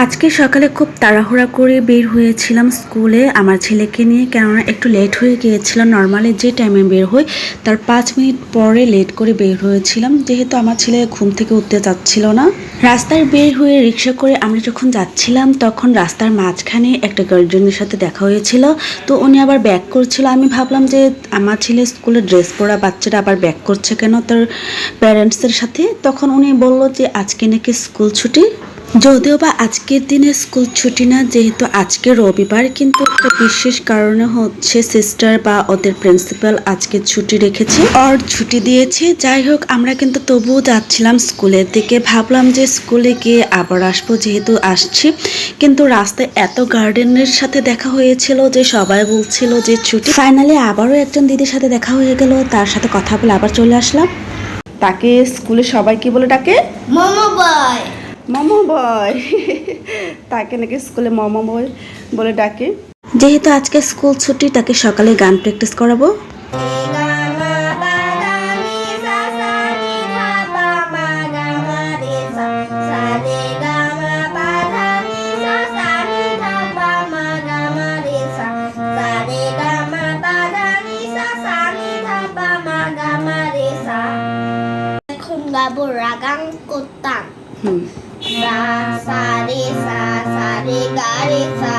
আজকে সকালে খুব তাড়াহুড়া করে বের হয়েছিলাম স্কুলে। আমার ছেলেকে নিয়ে কেননা একটু লেট হয়ে গিয়েছিল। নর্মালি যে টাইমে বের হই, তার পাঁচ মিনিট পরে লেট করে বের হয়েছিলাম। যেহেতু আমার ছেলে ঘুম থেকে উঠতে চাচ্ছিল না। রাস্তায় বের হয়ে রিক্সা করে আমরা যখন যাচ্ছিলাম, তখন রাস্তার মাঝখানে একটা গার্জেনের সাথে দেখা হয়েছিল। তো উনি আবার ব্যাক করছিল। আমি ভাবলাম যে আমার ছেলে স্কুলে ড্রেস পরা বাচ্চারা আবার ব্যাক করছে কেন তার প্যারেন্টসের সাথে? তখন উনি বলল যে আজকে নাকি স্কুল ছুটি। যদিও বা আজকের দিনে স্কুল ছুটি না, যেহেতু আজকে রবিবার, কিন্তু একটা বিশেষ কারণে হচ্ছে সিস্টার বা ওদের প্রিন্সিপাল আজকে ছুটি রেখেছে আর ছুটি দিয়েছে। যাই হোক, আমরা কিন্তু তবুও যাচ্ছিলাম স্কুলের দিকে। ভাবলাম যে স্কুলে গিয়ে আবার আসব, যেহেতু আসছি। কিন্তু রাস্তায় এত গার্ডেনের সাথে দেখা হয়েছিল যে সবাই বলছিল যে ছুটি। ফাইনালি আবারও একজন দিদির সাথে দেখা হয়ে গেল, তার সাথে কথা বলে আবার চলে আসলাম। তাকে স্কুলে সবাই কি বলে ডাকে? মোমো বয়। মামা বয় তাকে নাকি স্কুলে মামা বয় বলে ডাকে। যেহেতু আজকে স্কুল ছুটি তাকে সকালে গান প্র্যাকটিস করাবো। এখন গাবো রাগাং কোত্তাং। হুম। सा सा रे सा सा रे गा रे सा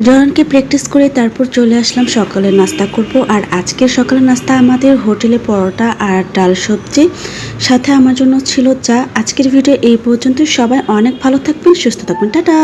জয়নকে প্র্যাকটিস করে তারপর চলে আসলাম সকালের নাস্তা করব। আর আজকের সকালের নাস্তা আমাদের হোটেলে পরোটা আর ডাল সবজি। সাথে আমার জন্য ছিল চা। আজকের ভিডিও এই পর্যন্ত সবাই অনেক ভালো থাকবেন, সুস্থ থাকবেন। টাটা!